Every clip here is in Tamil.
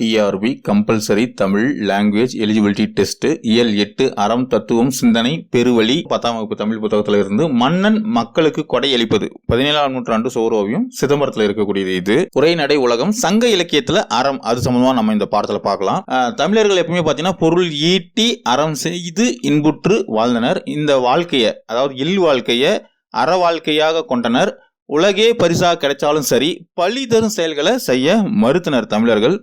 TRP compulsory Tamil language eligibility test இயல் எட்டு அறம் தத்துவம் சிந்தனை பெருவழி பத்தாம் வகுப்பு தமிழ் புத்தகத்தில் இருந்து மன்னன் மக்களுக்கு கொடையளிப்பது பதினேழாம் நூற்றாண்டு சோரோவியம் சிதம்பரத்தில் இருக்கக்கூடியது இது. உரைநடை உலகம் சங்க இலக்கியத்துல அறம் அது சம்பந்தமாக நம்ம இந்த பாடத்தில் பார்க்கலாம். தமிழர்கள் எப்பவுமே பார்த்தீங்கன்னா பொருள் ஈட்டி அறம் செய்து இன்புற்று வாழ்ந்தனர். இந்த வாழ்க்கையை அதாவது இல் வாழ்க்கையை அற வாழ்க்கையாக கொண்டனர். உலகே பரிசாக கிடைச்சாலும் சரி பழி தரும் செயல்களை செய்ய மறுத்தனர் தமிழர்கள்.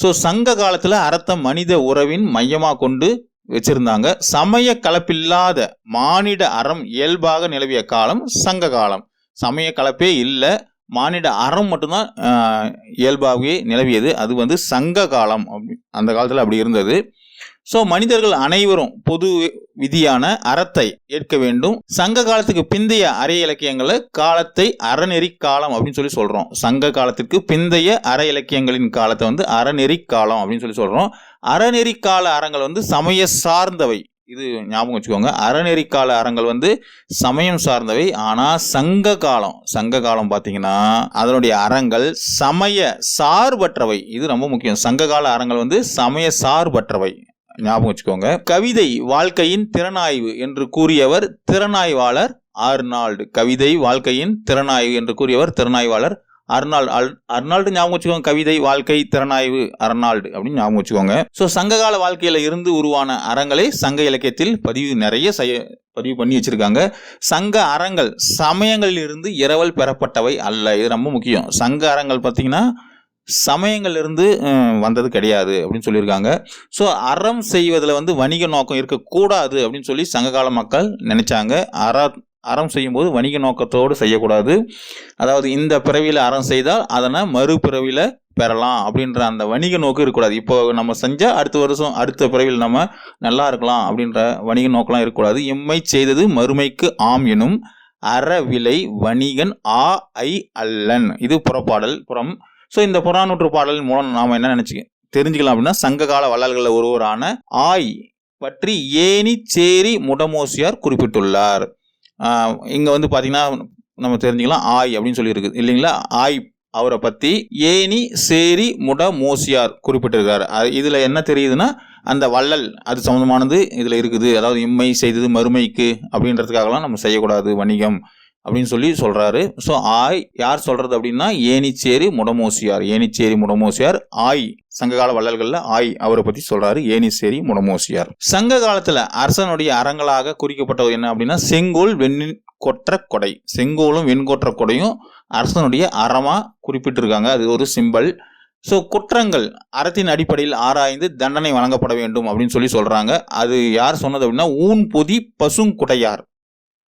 ஸோ சங்க காலத்தில் அறத்த மனித உறவின் மையமாக கொண்டு வச்சிருந்தாங்க. சமய கலப்பில்லாத மானிட அறம் இயல்பாக நிலவிய காலம் சங்க காலம். சமய கலப்பே இல்லை. மானிட அறம் மட்டும்தான் இயல்பாகவே நிலவியது. அது வந்து சங்க காலம் அப்படி அந்த காலத்தில் அப்படி இருந்தது. ஸோ மனிதர்கள் அனைவரும் பொது விதியான அறத்தை ஏற்க வேண்டும். சங்க காலத்துக்கு பிந்தைய அறை இலக்கியங்களை காலத்தை அறநெறி காலம் அப்படின்னு சொல்லி சொல்றோம். சங்க காலத்திற்கு பிந்தைய அற இலக்கியங்களின் காலத்தை வந்து அறநெறி காலம் அப்படின்னு சொல்லி சொல்றோம். அறநெறி கால அறங்கள் வந்து சமய சார்ந்தவை. இது ஞாபகம் வச்சுக்கோங்க. அறநெறி கால அறங்கள் வந்து சமயம் சார்ந்தவை. ஆனால் சங்க காலம் சங்க காலம் பார்த்தீங்கன்னா அதனுடைய அறங்கள் சமய சார்பற்றவை. இது ரொம்ப முக்கியம். சங்க கால அறங்கள் வந்து சமய சார்பற்றவை. ஞாபகம் வச்சுக்கோங்க. கவிதை வாழ்க்கையின் திறனாய்வு என்று கூறியவர் திறனாய்வாளர் ஆர்னால்டு. கவிதை வாழ்க்கையின் திறனாய்வு என்று கூறியவர் திறனாய்வாளர் அர்னால்டு அல் அர்னால்டு ஞாபகம் வச்சுக்கோங்க. கவிதை வாழ்க்கை திறனாய்வு அர்னால்டு அப்படின்னு ஞாபகம் வச்சுக்கோங்க. ஸோ சங்ககால வாழ்க்கையில் இருந்து உருவான அறங்களை சங்க இலக்கியத்தில் பதிவு நிறைய செய்ய பதிவு பண்ணி வச்சுருக்காங்க. சங்க அறங்கள் சமயங்களில் இருந்து இரவல் பெறப்பட்டவை அல்ல. இது ரொம்ப முக்கியம். சங்க அறங்கள் பார்த்தீங்கன்னா சமயங்கள்லேருந்து வந்தது கிடையாது அப்படின்னு சொல்லியிருக்காங்க. ஸோ அறம் செய்வதில் வந்து வணிக நோக்கம் இருக்கக்கூடாது அப்படின்னு சொல்லி சங்ககால மக்கள் நினச்சாங்க. அற அறம் செய்யும்போது வணிக நோக்கத்தோடு செய்யக்கூடாது. அதாவது இந்த பிறவியில் அறம் செய்தால் அதனை மறுபிறவியில் பெறலாம் அப்படின்ற அந்த வணிக நோக்கம் இருக்கக்கூடாது. இப்போ நம்ம செஞ்சால் அடுத்த வருஷம் அடுத்த பிறவியில் நம்ம நல்லா இருக்கலாம் அப்படின்ற வணிக நோக்கம்லாம் இருக்கக்கூடாது. எம்மை செய்தது மறுமைக்கு ஆம் எனும் அறவிலை வணிகன் ஆ ஐ அல்லன். இது புறப்பாடல் புறம் ஸோ இந்த புறநானூற்று பாடலின் மூலம் நாம் என்ன நினச்சி தெரிஞ்சுக்கலாம் அப்படின்னா சங்ககால வள்ளல்களில் ஒருவரான ஆய் பற்றி ஏனி சேரி முடமோசியார் குறிப்பிட்டுள்ளார். இங்கே வந்து பார்த்தீங்கன்னா நம்ம தெரிஞ்சுக்கலாம் ஆய் அப்படின்னு சொல்லியிருக்கு. இல்லைங்களா? ஆய் அவரை பற்றி ஏனி சேரி முட மோசியார் குறிப்பிட்டிருக்காரு. அது- இதில் என்ன தெரியுதுன்னா அந்த வள்ளல் அது சம்மந்தமானது இதில் இருக்குது. அதாவது இம்மை செய்தது மறுமைக்கு அப்படின்றதுக்காகலாம் நம்ம செய்யக்கூடாது வணிகம். அப்படின்னு சொல்லி சொல்கிறாரு ஸோ ஆய் யார் சொல்கிறது அப்படின்னா ஏனிச்சேரி முடமோசியார். ஏனிச்சேரி முடமோசியார் ஆய் சங்ககால வள்ளல்களில் ஆய் அவரை பற்றி சொல்கிறாரு ஏனிச்சேரி முடமோசியார். சங்க காலத்தில் அரசனுடைய அறங்களாக குறிக்கப்பட்டது என்ன அப்படின்னா செங்கோல் வெண்ணின் கொற்ற கொடை. செங்கோலும் வெண்கொற்ற கொடையும் அரசனுடைய அறமாக குறிப்பிட்டிருக்காங்க. அது ஒரு சிம்பல் ஸோ குற்றங்கள் அறத்தின் அடிப்படையில் ஆராய்ந்து தண்டனை வழங்கப்பட வேண்டும் அப்படின்னு சொல்லி சொல்கிறாங்க அது யார் சொன்னது அப்படின்னா ஊன் பொதி பசுங்குடையார்.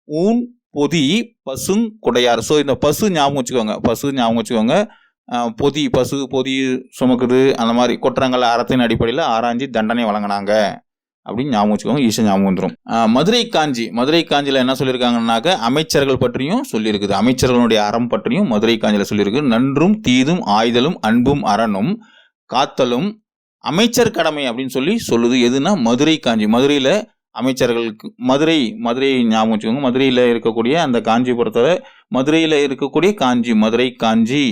ஊன் பொதி பசுங்குடையார் ஸோ இந்த பசு ஞாபகம் வச்சுக்கோங்க. பசு ஞாபகம் வச்சுக்கோங்க. பொதி பசு பொதி சுமக்குது. அந்த மாதிரி குற்றங்கள் அறத்தின் அடிப்படையில் ஆராய்ஞ்சு தண்டனை வழங்கினாங்க. அப்படின்னு ஞாபகம் வச்சுக்கோங்க. ஈஸியாக ஞாபகம் வந்துடும் மதுரை காஞ்சி. மதுரை காஞ்சியில் என்ன சொல்லியிருக்காங்கன்னாக்க அமைச்சர்கள் பற்றியும் சொல்லியிருக்குது. அமைச்சர்களுடைய அறம் பற்றியும் மதுரை காஞ்சியில் சொல்லியிருக்கு. நன்றும் தீதும் ஆய்தலும் அன்பும் அறனும் காத்தலும் அமைச்சர் கடமை அப்படின்னு சொல்லி சொல்லுது. எதுனா மதுரை காஞ்சி. மதுரையில் அமைச்சர்களுக்கு மதுரை மதுரை ஞாபகம் வச்சுக்கோங்க. மதுரையில் இருக்கக்கூடிய அந்த காஞ்சிபுரத்தில் மதுரையில் இருக்கக்கூடிய காஞ்சி மதுரை காஞ்சி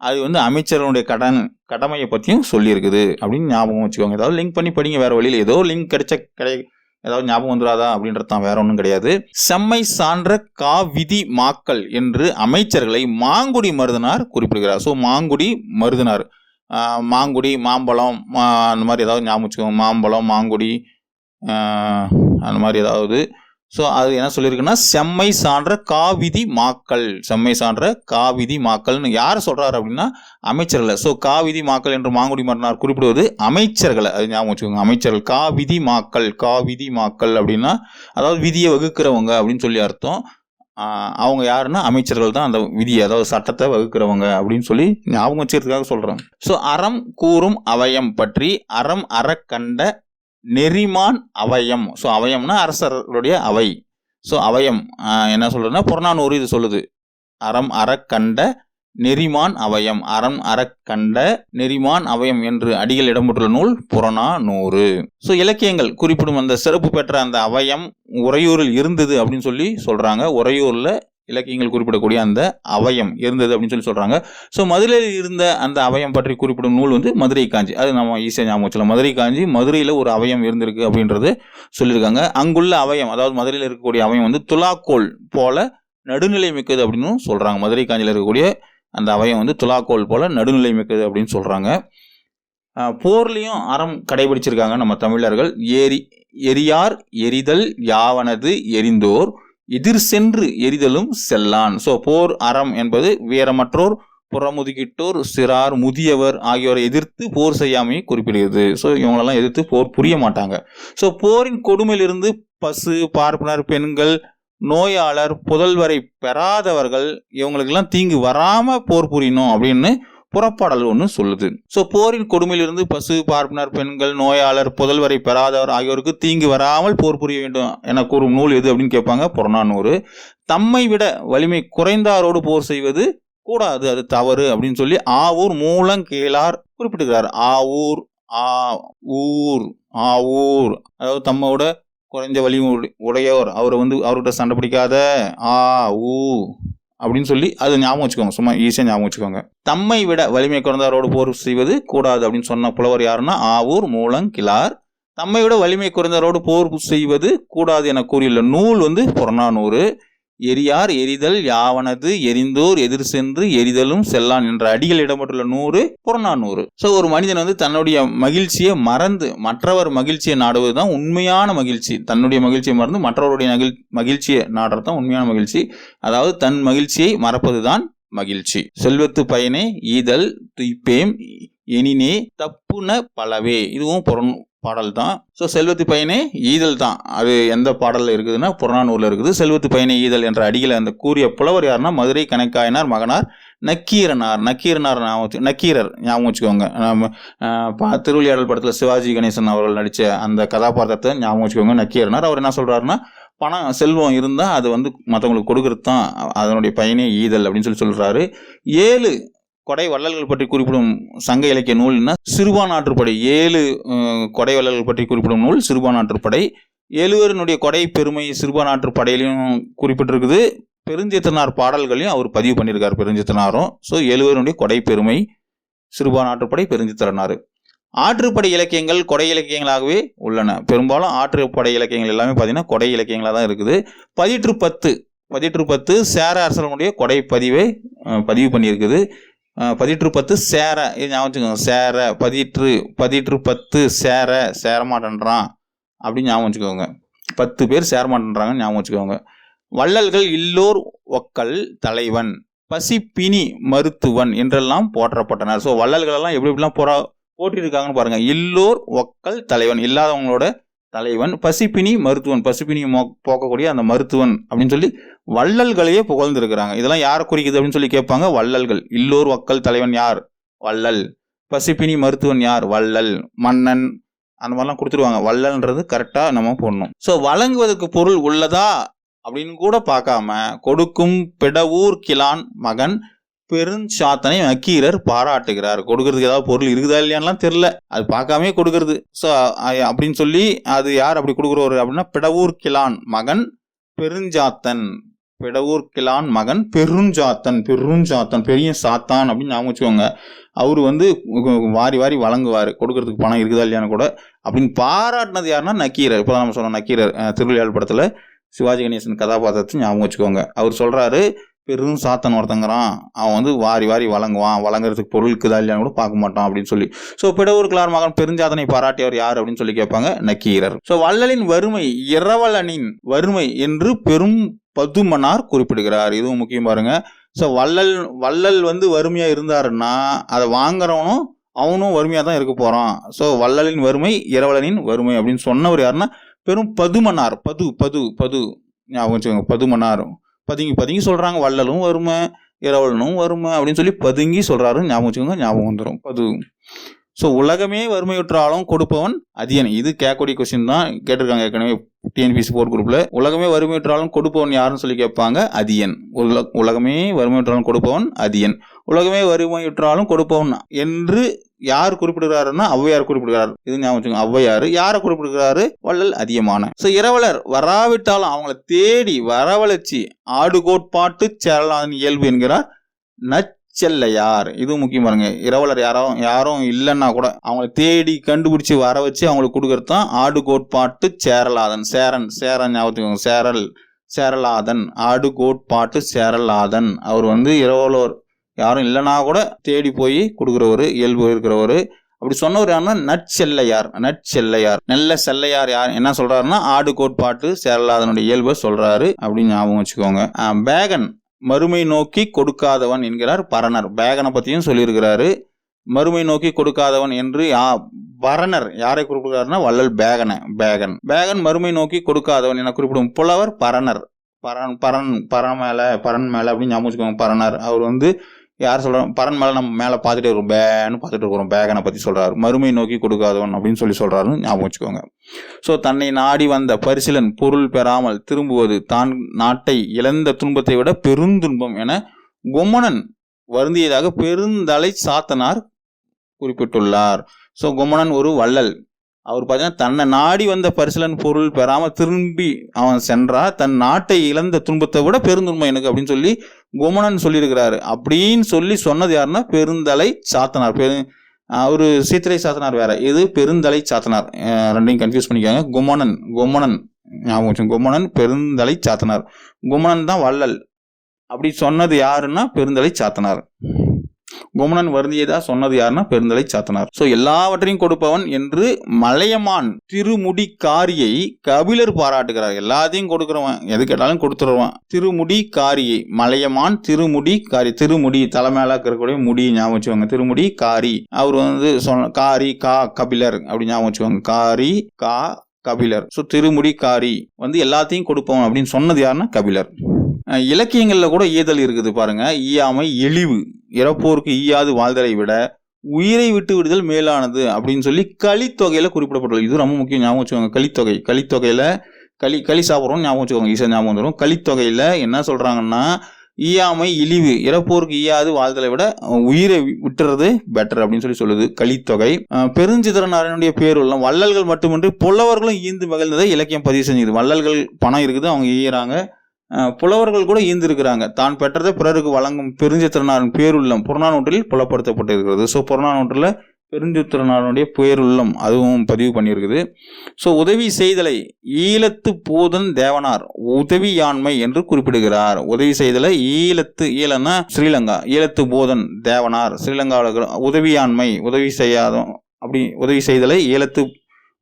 அது வந்து அமைச்சர்களுடைய கடன் கடமையை பற்றியும் சொல்லியிருக்குது அப்படின்னு ஞாபகம் வச்சுக்கோங்க. ஏதாவது லிங்க் பண்ணி படிங்க வேறு வழியில். ஏதோ லிங்க் கிடைச்ச கிடை ஏதாவது ஞாபகம் வந்துடாதா அப்படின்றது தான் வேற ஒன்றும் கிடையாது. செம்மை சான்ற காவிதி மாக்கள் என்று அமைச்சர்களை மாங்குடி மருதனார் குறிப்பிடுகிறார். ஸோ மாங்குடி மருதனார். மாங்குடி மாம்பழம் மா- அந்த மாதிரி ஏதாவது ஞாபகம் வச்சுக்கோங்க. மாம்பழம் மாங்குடி அந்த மாதிரி ஏதாவது. ஸோ அது என்ன சொல்லியிருக்குன்னா செம்மை சான்ற காவிதி மாக்கள். செம்மை சான்ற காவிதி மாக்கள்னு யார் சொல்கிறார் அப்படின்னா அமைச்சர்களை. ஸோ காவிதி மாக்கள் என்று மாங்குடி மன்னனார் குறிப்பிடுவது அமைச்சர்களை. அது ஞாபகம் வச்சுக்கோங்க அமைச்சர்கள். காவிதி மாக்கள் காவிதி மாக்கள் அப்படின்னா அதாவது விதியை வகுக்கிறவங்க அப்படின்னு சொல்லி அர்த்தம். அவங்க யாருன்னா அமைச்சர்கள் தான் அந்த விதியை அதாவது சட்டத்தை வகுக்கிறவங்க அப்படின்னு சொல்லி ஞாபகம் வச்சுக்கிறதுக்காக சொல்கிறாங்க ஸோ அறம் கூறும் அவயம் பற்றி அறம் அறக்கண்ட நெறிமான் அவயம். ஸோ அவயம்னா அரசர்களுடைய அவை. ஸோ அவயம் என்ன சொல்றதுன்னா புறநானூறு இது சொல்லுது. அறம் அறக்கண்ட நெறிமான் அவயம். அறம் அறக்கண்ட நெறிமான் அவயம் என்று அடிகள் இடம்பெற்றுள்ள நூல் புறநானூறு. ஸோ இலக்கியங்கள் குறிப்பிடும் அந்த சிறப்பு பெற்ற அந்த அவயம் உறையூரில் இருந்தது அப்படின்னு சொல்லி சொல்கிறாங்க உறையூரில் இலக்கியங்கள் குறிப்பிடக்கூடிய அந்த அவயம் இருந்தது அப்படின்னு சொல்லி சொல்கிறாங்க ஸோ மதுரையில் இருந்த அந்த அவயம் பற்றி குறிப்பிடும் நூல் வந்து மதுரை காஞ்சி. அது நம்ம ஈஸியாக ஞாபகம் வச்சுக்கலாம். மதுரை காஞ்சி மதுரையில் ஒரு அவயம் இருந்திருக்கு அப்படின்றது சொல்லியிருக்காங்க. அங்குள்ள அவயம் அதாவது மதுரையில் இருக்கக்கூடிய அவயம் வந்து துலாக்கோல் போல நடுநிலை மிக்கது அப்படின்னு சொல்கிறாங்க மதுரை காஞ்சியில் இருக்கக்கூடிய அந்த அவயம் வந்து துலாக்கோல் போல நடுநிலை மிக்கது அப்படின்னு சொல்கிறாங்க போர்லேயும் அறம் கடைபிடிச்சிருக்காங்க நம்ம தமிழர்கள். ஏரி எரியார் எரிதல் யாவனது எரிந்தோர் எதிர் சென்று எரிதலும் செல்லான். ஸோ போர் அறம் என்பது வீரமற்றோர் புறமுதுகிட்டோர் சிறார் முதியவர் ஆகியோரை எதிர்த்து போர் செய்யாமையை குறிப்பிடுகிறது. ஸோ இவங்களெல்லாம் எதிர்த்து போர் புரிய மாட்டாங்க. ஸோ போரின் கொடுமையிலிருந்து பசு பார்ப்பனர் பெண்கள் நோயாளர் புதல்வரை பெறாதவர்கள் இவங்களுக்கெல்லாம் தீங்கு வராமல் போர் புரியணும் அப்படின்னு புறப்பாடல் ஒன்று சொல்லுது. ஸோ போரின் கொடுமையிலிருந்து பசு பார்ப்பனர் பெண்கள் நோயாளர் புதல்வரை பெறாதவர் ஆகியோருக்கு தீங்கு வராமல் போர் புரிய வேண்டும் என கூறும் நூல் எது அப்படின்னு கேட்பாங்க புறநானூறு. தம்மை விட வலிமை குறைந்தாரோடு போர் செய்வது கூடாது அது தவறு அப்படின்னு சொல்லி ஆவூர் கீழார் குறிப்பிட்டுக்கிறார் ஆவூர் ஆ ஊர் ஆவூர். அதாவது தம்மோட குறைஞ்ச வலிமை உடை- உடையவர். அவரை வந்து அவர்கிட்ட சண்டை பிடிக்காத ஆ ஊ. அப்படின்னு சொல்லி அது ஞாபகம் வச்சுக்கோங்க. சும்மா ஈஸியாக ஞாபகம் வச்சுக்கோங்க. தம்மை விட வலிமை குறைந்தாரோடு போர் செய்வது கூடாது அப்படின்னு சொன்ன புலவர் யாருன்னா? ஆவூர் மூலங்கிழார் தம்மை விட வலிமை குறைந்தாரோடு போர் செய்வது கூடாது என கூறியுள்ள நூல் வந்து புறநானூறு. எரியார் எரிதல் யாவனது எரிந்தோர் எதிர் சென்று எரிதலும் செல்லான் என்ற அடிகள் இடம்பெற்றுள்ள நூறு புறநானூறு. ஸோ ஒரு மனிதன் வந்து தன்னுடைய மகிழ்ச்சியை மறந்து மற்றவர் மகிழ்ச்சியை நாடுவது தான் உண்மையான மகிழ்ச்சி. தன்னுடைய மகிழ்ச்சியை மறந்து மற்றவருடைய நகிழ் மகிழ்ச்சியை நாடுறது தான் உண்மையான மகிழ்ச்சி. அதாவது தன் மகிழ்ச்சியை மறப்பது தான் மகிழ்ச்சி. செல்வத்து பயனே ஈதல் துய்ப்பேம் எனினே தப்புன பலவே. இதுவும் புறன் பாடல் தான் ஸோ செல்வத்து பயனே ஈதல் தான் அது எந்த பாடலில் இருக்குதுன்னா புறநானூரில் இருக்குது. செல்வத்து பயனே ஈதல் என்ற அடியில் அந்த கூறிய புலவர் யாருன்னா மதுரை கணக்காயனார் மகனார் நக்கீரனார். நக்கீரனார் ஞாபகம் நக்கீரர் ஞாபகம் வச்சுக்கோங்க. நம்ம பா- திருவிளையாடல் படத்தில் சிவாஜி கணேசன் அவர்கள் நடித்த அந்த கதாபாத்திரத்தை ஞாபகம் வச்சுக்கோங்க. நக்கீரனார். அவர் என்ன சொல்கிறாருன்னா பணம் செல்வம் இருந்தால் அது வந்து மற்றவங்களுக்கு கொடுக்கறது தான் அதனுடைய பயனே ஈதல் அப்படின்னு சொல்லி சொல்கிறாரு ஏழு கொடை வள்ளல்கள் பற்றி குறிப்பிடும் சங்க இலக்கிய நூல்னா சிறுபானாற்றுப்படை ஏழு கொடை வள்ளல்கள் பற்றி குறிப்பிடும் நூல் சிறுபானாற்றுப்படை எழுவரினுடைய கொடை பெருமை சிறுபானாற்று படையிலையும் குறிப்பிட்டிருக்குது. பெருஞ்சித்தனார் பாடல்களையும் அவர் பதிவு பண்ணியிருக்கார் பெருஞ்சித்தனாரும். ஸோ எழுவருடைய கொடை பெருமை சிறுபானாற்றுப்படை பெருஞ்சித்திரனார் ஆற்றுப்படை இலக்கியங்கள் கொடை இலக்கியங்களாகவே உள்ளன. பெரும்பாலும் ஆற்றுப்படை இலக்கியங்கள் எல்லாமே பார்த்தீங்கன்னா கொடை இலக்கியங்களாக தான் இருக்குது. பதிற்று பத்து பதிற்று பத்து சேர அரசனுடைய கொடை பதிவை பதிவு பண்ணியிருக்குது. பதிற்று பத்து சேர. இது ஞாபகம் வச்சுக்கோங்க. சேர பதிற்று பதிற்று பத்து சேர சேரமாட்டேன்றான் அப்படின்னு ஞாபகம் வச்சுக்கோங்க. பத்து பேர் சேரமாட்டேன்றாங்கன்னு ஞாபகம் வச்சுக்கோங்க. வள்ளல்கள் இல்லோர் ஒக்கல் தலைவன் பசிப்பினி மருத்துவன் என்றெல்லாம் போற்றப்பட்டனர். ஸோ வள்ளல்களெல்லாம் எப்படி எப்படிலாம் போரா போட்டிருக்காங்கன்னு பாருங்கள் இல்லோர் ஒக்கல் தலைவன் இல்லாதவங்களோட தலைவன் பசிப்பினி மருத்துவன். பசிப்பினி போக்கக்கூடிய அந்த மருத்துவன் அப்படின்னு சொல்லி வள்ளல்களையே புகழ்ந்துருக்கிறாங்க. இதெல்லாம் யாரை குறிக்குது அப்படின்னு சொல்லி கேட்பாங்க? வள்ளல்கள். இல்லோர் வக்கல் தலைவன் யார்? வள்ளல். பசிப்பினி மருத்துவன் யார்? வள்ளல். மன்னன். அந்த மாதிரிலாம் கொடுத்துருவாங்க. வள்ளல்ன்றது கரெக்டாக நம்ம போடணும். ஸோ வழங்குவதற்கு பொருள் உள்ளதா அப்படின்னு கூட பார்க்காம கொடுக்கும் பிடவூர் கிளான் மகன் பெருஞ்சாத்தனை நக்கீரர் பாராட்டுகிறார். கொடுக்கறதுக்கு ஏதாவது பொருள் இருக்குதா இல்லையான்லாம் தெரில அது பார்க்காமே கொடுக்கறது. ஸோ அப்படின்னு சொல்லி அது யார் அப்படி கொடுக்குறவர் அப்படின்னா பிடவூர் கிலான் மகன் பெருஞ்சாத்தன். பிடவூர் கிலான் மகன் பெருஞ்சாத்தன் பெருஞ்சாத்தன் பெரிய சாத்தான் அப்படின்னு ஞாபகம் வச்சுக்கோங்க. அவர் வந்து வாரி வாரி வழங்குவார். கொடுக்கறதுக்கு பணம் இருக்குதா இல்லையான்னு கூட. அப்படின்னு பாராட்டினது யாருன்னா நக்கீரர். இப்போ நம்ம சொன்னோம் நக்கீரர் அஹ், படத்தில் சிவாஜி கணேசன் கதாபாத்திரத்தை ஞாபகம் வச்சுக்கோங்க. அவர் சொல்கிறாரு பெரும் சாத்தன் ஒருத்தங்கிறான். அவன் வந்து வாரி வாரி வழங்குவான். வழங்குறதுக்கு பொருள் இருக்குதா இல்லையான்னு கூட பார்க்க மாட்டான் அப்படின்னு சொல்லி. ஸோ பிடவூர் கிளார் மகன் பெருஞ்சாதனை பாராட்டியவர் யார் அப்படின்னு சொல்லி கேட்பாங்க? நக்கீரர். ஸோ வள்ளலின் வறுமை இரவலனின் வறுமை என்று பெரும் பதுமனார் குறிப்பிடுகிறார். இதுவும் முக்கியம் பாருங்க. ஸோ வள்ளல் வள்ளல் வந்து வறுமையாக இருந்தாருன்னா அதை வாங்குறவனும் அவனும் வறுமையாக தான் இருக்க போகிறான் ஸோ வள்ளலின் வறுமை இரவலனின் வறுமை அப்படின்னு சொன்னவர் யாருன்னா பெரும் பதுமன்னார் பது பது பது. ஞாபகம் வச்சுக்கோங்க. பதுமனார். பதுங்கி பதுங்கி சொல்கிறாங்க வள்ளலும் வறுமை இரவலனும் வறுமை அப்படின்னு சொல்லி பதுங்கி சொல்கிறாரு ஞாபகம் வச்சுக்கோங்க ஞாபகம் வந்துடும் பது. ஸோ உலகமே வறுமையுற்றாலும் கொடுப்பவன் அதியன் இது கேட்கக்கூடிய கொஸ்டின் தான் கேட்டிருக்காங்க ஏற்கனவே டிஎன்பிசி போர் குரூப்பில் உலகமே வறுமையுற்றாலும் கொடுப்பவன் யாருன்னு சொல்லி கேட்பாங்க அதியன் உல உலகமே வறுமையுற்றாலும் கொடுப்பவன் அதியன் உலகமே வறுமையுற்றாலும் கொடுப்பவன் என்று யார் குறிப்பிடுகிறாருன்னா ஔவையார் குறிப்பிடுகிறார். இது ஞாபகம் ஔவையார் யாரை குறிப்பிடுகிறாரு? வள்ளல் அதிகமான ஸோ இரவலர் வராவிட்டாலும் அவங்கள தேடி வரவழைச்சி ஆடு கோட்பாட்டு சேரலாதன் இயல்பு என்கிறார் நச்செல்லையார். இது முக்கியம் பாருங்க. இரவலர் யாரும் யாரும் இல்லைன்னா கூட அவங்கள தேடி கண்டுபிடிச்சி வர வச்சு அவங்களுக்கு கொடுக்கறது தான் ஆடு கோட்பாட்டு சேரலாதன். சேரன் சேரன் ஞாபகத்துக்கு சேரல் சேரலாதன் ஆடு கோட்பாட்டு சேரலாதன். அவர் வந்து இரவலோர் யாரும் இல்லைனா கூட தேடி போய் கொடுக்குறவர் இயல்பு இருக்கிறவர். அப்படி சொன்னவர் யாருன்னா நற்செல்லையார். நற்செல்லையார். நல்ல செல்லையார் யார்? என்ன சொல்றாருன்னா ஆடு கோட்பாட்டு சேரலாதனுடைய இயல்பை சொல்றாரு அப்படின்னு ஞாபகம் வச்சுக்கோங்க. பேகன் மறுமை நோக்கி கொடுக்காதவன் என்கிறார் பரணர். பேகனை பற்றியும் சொல்லியிருக்கிறாரு. மறுமை நோக்கி கொடுக்காதவன் என்று யா- பரணர் யாரை குறிப்பிடுறாருன்னா வள்ளல் பேகனை பேகன். பேகன் மறுமை நோக்கி கொடுக்காதவன் என குறிப்பிடும் புலவர் பரணர். பரன் பரன் பரன் மேலே பரன் மேலே அப்படின்னு ஞாபகம் வச்சுக்கோங்க பரணர். அவர் வந்து யார் சொல்கிறோம் பரன் மேலே நம்ம மேலே பார்த்துட்டே இருக்கோம். பேன்னு பார்த்துட்டு இருக்கிறோம். பேகனை பற்றி சொல்கிறார் மறுமை நோக்கி கொடுக்காதவன் அப்படின்னு சொல்லி சொல்கிறாருன்னு ஞாபகம் வச்சுக்கோங்க. ஸோ தன்னை நாடி வந்த பரிசிலன் பொருள் பெறாமல் திரும்புவது தான் நாட்டை இழந்த துன்பத்தை விட பெருந்துன்பம் என குமணன் வருந்தியதாக பெருந்தலை சாத்தனார் குறிப்பிட்டுள்ளார். ஸோ குமணன் ஒரு வள்ளல். அவர் பார்த்தீங்கன்னா தன்னை நாடி வந்த பரிசலன் பொருள் பெறாமல் திரும்பி அவன் சென்றா தன் நாட்டை இழந்த துன்பத்தை விட பெருந்துன்பம் எனக்கு அப்படின்னு சொல்லி குமணன் சொல்லியிருக்கிறாரு. அப்படின்னு சொல்லி சொன்னது யாருன்னா பெருந்தலை சாத்தனார். பெரு அவர் சீத்திரை சாத்தனார் வேற. இது பெருந்தலை சாத்தனார். ரெண்டையும் கன்ஃபியூஸ் பண்ணிக்காங்க குமணன் குமணன் ஞாபகம் குமணன் பெருந்தலை சாத்தனார். குமணன் தான் வள்ளல். அப்படி சொன்னது யாருன்னா பெருந்தலை சாத்தனார். குமணன் வருந்தியதா சொன்னது யாருன்னா பெருந்தலை சாத்தனார். சோ எல்லாவற்றையும் கொடுப்பவன் என்று மலையமான் திருமுடி காரியை கபிலர் பாராட்டுகிறார். எல்லாத்தையும் கொடுக்கிறவன் எது கேட்டாலும் கொடுத்துருவான். திருமுடி காரியை மலையமான் திருமுடி காரி திருமுடி தலைமையில இருக்கக்கூடிய முடி ஞாபகம் வச்சுக்கோங்க. திருமுடி காரி அவர் வந்து சொன்ன காரி கா கபிலர் அப்படி ஞாபகம் வச்சுக்கோங்க. காரி கா கபிலர். ஸோ திருமுடி காரி வந்து எல்லாத்தையும் கொடுப்பவன் அப்படின்னு சொன்னது யாருன்னா கபிலர். இலக்கியங்களில் கூட ஈதல் இருக்குது பாருங்க. ஈயாமை இழிவு இறப்போருக்கு ஈயாது வாழ்தலை விட உயிரை விட்டு விடுதல் மேலானது அப்படின்னு சொல்லி களித்தொகையில் குறிப்பிடப்பட்டுள்ளது. இது ரொம்ப முக்கியம் ஞாபகம் வச்சுக்கோங்க. கலித்தொகை கலித்தொகையில களி களி சாப்பிட்றோம் ஞாபகம் வச்சுக்கோங்க. ஈஸியாக ஞாபகம் வந்துடும் கலித்தொகையில என்ன சொல்கிறாங்கன்னா ஈயாமை இழிவு இறப்போருக்கு ஈயாது வாழ்தலை விட உயிரை விட்டுறது பெட்டர் அப்படின்னு சொல்லி சொல்லுது கலித்தொகை. அஹ் பெருஞ்சித்திரனாரனுடைய பேருள்ளம் வள்ளல்கள் மட்டுமின்றி புலவர்களும் ஈந்து மகிழ்ந்ததை இலக்கியம் பதிவு செஞ்சுது. வள்ளல்கள் பணம் இருக்குது அவங்க ஈயறாங்க. புலவர்கள் கூட ஈந்திருக்கிறாங்க. தான் பெற்றதை பிறருக்கு வழங்கும் பெருஞ்சித்திரனாரின் பேருள்ளம் புறநானூற்றில் புலப்படுத்தப்பட்டிருக்கிறது. ஸோ புறநானூற்றில் பெருஞ்சித்திரனாருடைய பேருள்ளம் அதுவும் பதிவு பண்ணியிருக்குது. ஸோ உதவி செய்தலை ஈழத்து போதன் தேவனார் உதவியாண்மை என்று குறிப்பிடுகிறார். உதவி செய்தலை ஈழத்து ஈழன்னா ஸ்ரீலங்கா ஈழத்து போதன் தேவனார் ஸ்ரீலங்காவில் உதவியாண்மை உதவி செய்யாத அப்படி உதவி செய்தலை ஈழத்து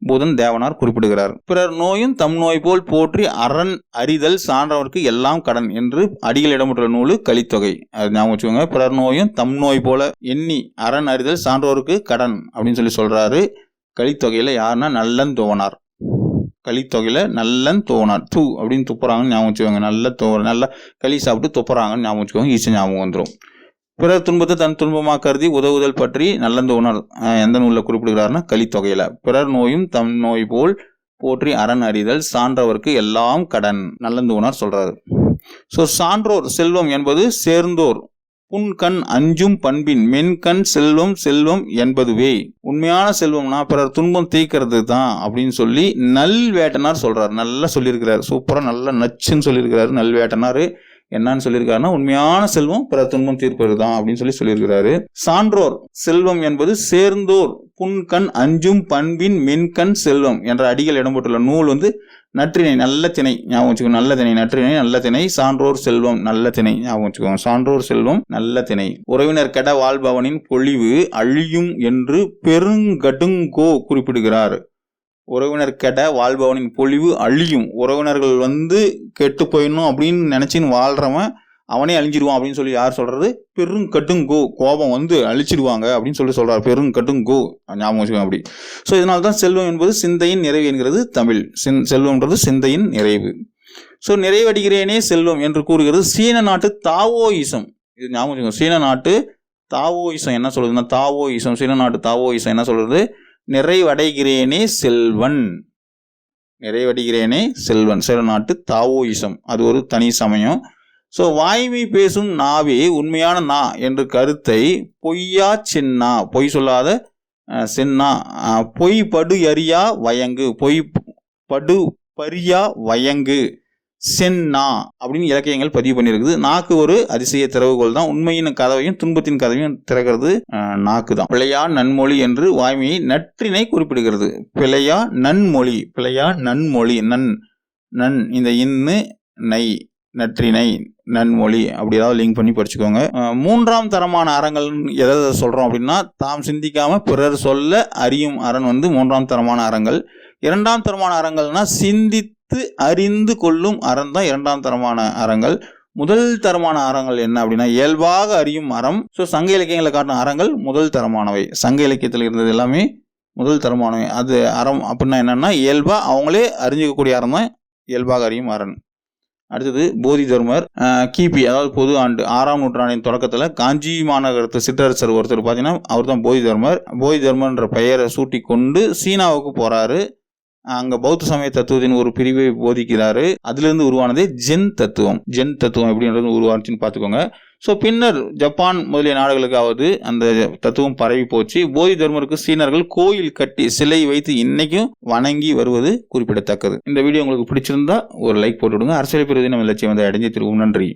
பூதன் தேவனார் குறிப்பிடுகிறார். பிறர் நோயும் தம் நோய் போல் போற்றி அரண் அறிதல் சான்றவர்க்கு எல்லாம் கடன் என்று அடிகள் இடம்பெற்ற நூலு கலித்தொகை. அது ஞாபகம் வச்சுக்கோங்க. பிறர் நோயும் தம் நோய் போல எண்ணி அரண் அறிதல் சான்றோருக்கு கடன் அப்படின்னு சொல்லி சொல்றாரு. கலித்தொகையில யாருன்னா நல்லன் தோவனார். கலித்தொகையில நல்லன் தோவனார். தூ அப்படின்னு துப்புறாங்கன்னு ஞாபகம் வச்சுக்கோங்க. நல்ல தோ நல்லா களி சாப்பிட்டு துப்புறாங்கன்னு ஞாபகம் வச்சுக்கோங்க. ஈஸியாக ஞாபகம் வந்துடும் பிறர் துன்பத்தை தன் துன்பமாக கருதி உதவுதல் பற்றி நல்லந்த உணர் எந்த நூலில் குறிப்பிடுகிறாருன்னா கலித்தொகையில. பிறர் நோயும் தம் நோய் போல் போற்றி அரண் அறிதல் சான்றவர்க்கு எல்லாம் கடன் நல்லந்து உணர் சொல்றாரு. ஸோ சான்றோர் செல்வம் என்பது சேர்ந்தோர். புன்கண் அஞ்சும் பண்பின் மென்கண் செல்வம் செல்வம் என்பதுவே. உண்மையான செல்வம்னா பிறர் துன்பம் தீக்கிறது தான் அப்படின்னு சொல்லி நல்வேட்டனார் சொல்றாரு. நல்லா சொல்லியிருக்கிறார். சூப்பராக நல்லா நச்சுன்னு சொல்லியிருக்கிறாரு நல்வேட்டனார் என்னன்னு சொல்லியிருக்காருன்னா உண்மையான செல்வம் பிற துன்பம் தீர்ப்பது தான் அப்படின்னு சொல்லி சொல்லியிருக்கிறாரு. சான்றோர் செல்வம் என்பது சேர்ந்தோர் புன்கண் அஞ்சும் பண்பின் மென்கண் செல்வம் என்ற அடிகள் இடம்பெற்றுள்ள நூல் வந்து நற்றினை நல்ல திணை. ஞாபகம் வச்சுக்கோங்க நல்ல திணை நற்றினை நல்ல திணை. சான்றோர் செல்வம் நல்ல திணை. ஞாபகம் வச்சுக்கோங்க சான்றோர் செல்வம் நல்ல திணை. உறவினர் கெட வாழ்பவனின் பொழிவு அழியும் என்று பெருங்கடுங்கோ குறிப்பிடுகிறார். உறவினர் கெட வாழ்பவனின் பொழிவு அழியும். உறவினர்கள் வந்து கெட்டு போயிடணும் அப்படின்னு நினைச்சின்னு வாழ்றவன் அவனே அழிஞ்சிடுவான் அப்படின்னு சொல்லி யார் சொல்றது? பெருங்கட்டுங்கோ கோபம் வந்து அழிச்சிடுவாங்க அப்படின்னு சொல்லி சொல்றாரு. பெருங்கட்டுங்கோ ஞாபகம் வச்சுக்கோங்க அப்படி. ஸோ இதனால தான் செல்வம் என்பது சிந்தையின் நிறைவு என்கிறது தமிழ். சின் செல்வம்ன்றது சிந்தையின் நிறைவு. ஸோ நிறைவடைகிறேனே செல்வம் என்று கூறுகிறது சீன நாட்டு தாவோயிசம். இது ஞாபகம் வச்சுக்கோங்க. சீன நாட்டு தாவோயிசம் என்ன சொல்றதுன்னா தாவோயிசம். சீன நாட்டு தாவோயிசம் என்ன சொல்றது? நிறைவடைகிறேனே செல்வன். நிறைவடைகிறேனே செல்வன். சில நாட்டு தாவோயிசம். அது ஒரு தனி சமயம். ஸோ வாய்மை பேசும் நாவே உண்மையான நா என்ற கருத்தை பொய்யா சின்னா பொய் சொல்லாத சின்னா பொய் படு அறியா வயங்கு பொய் படு பரியா வயங்கு. சென்னா அப்படின்னு இலக்கியங்கள் பதிவு பண்ணியிருக்குது. நாக்கு ஒரு அதிசய திறவுகோல் தான். உண்மையின் கதவையும் துன்பத்தின் கதவையும் திறக்கிறது நாக்கு தான். பிழையா நன்மொழி என்று வாய்மையை நற்றினை குறிப்பிடுகிறது. பிழையா நன்மொழி பிழையா நன்மொழி நன் நன் இந்த இன்னு நை நற்றினை நன்மொழி அப்படி ஏதாவது லிங்க் பண்ணி படிச்சுக்கோங்க. மூன்றாம் தரமான அறங்கள் எதை எதை சொல்கிறோம் அப்படின்னா தாம் சிந்திக்காம பிறர் சொல்ல அறியும் அரண் வந்து மூன்றாம் தரமான அறங்கள். இரண்டாம் தரமான அறங்கள்னா பார்த்து அறிந்து கொள்ளும் அறம் தான் இரண்டாம் தரமான அறங்கள். முதல் தரமான அறங்கள் என்ன அப்படின்னா இயல்பாக அறியும் அறம். ஸோ சங்க இலக்கியங்களை காட்டின அறங்கள் முதல் தரமானவை. சங்க இலக்கியத்தில் இருந்தது எல்லாமே முதல் தரமானவை. அது அறம் அப்படின்னா என்னென்னா இயல்பாக அவங்களே அறிஞ்சிக்கக்கூடிய அறம் தான் இயல்பாக அறியும் அரண் அடுத்தது போதி தர்மர் கிபி அதாவது பொது ஆண்டு ஆறாம் நூற்றாண்டின் தொடக்கத்தில் காஞ்சி மாநகரத்து சிற்றரசர் ஒருத்தர் பார்த்தீங்கன்னா அவர் தான் போதி தர்மர். போதி தர்மன்ற பெயரை சூட்டி கொண்டு சீனாவுக்கு போகிறாரு அங்கே பௌத்த சமய தத்துவத்தின் ஒரு பிரிவை போதிக்கிறாரு. அதுலேருந்து உருவானதே ஜென் தத்துவம். ஜென் தத்துவம் எப்படின்றது உருவானுச்சுன்னு பார்த்துக்கோங்க. ஸோ பின்னர் ஜப்பான் முதலிய நாடுகளுக்காவது அந்த தத்துவம் பரவி போச்சு. போதி தர்மருக்கு சீனர்கள் கோயில் கட்டி சிலை வைத்து இன்னைக்கும் வணங்கி வருவது குறிப்பிடத்தக்கது. இந்த வீடியோ உங்களுக்கு பிடிச்சிருந்தா ஒரு லைக் போட்டு விடுங்க அரசியல் பிரிவு நம்ம லட்சியம் வந்து அடைஞ்சு திருவும். நன்றி.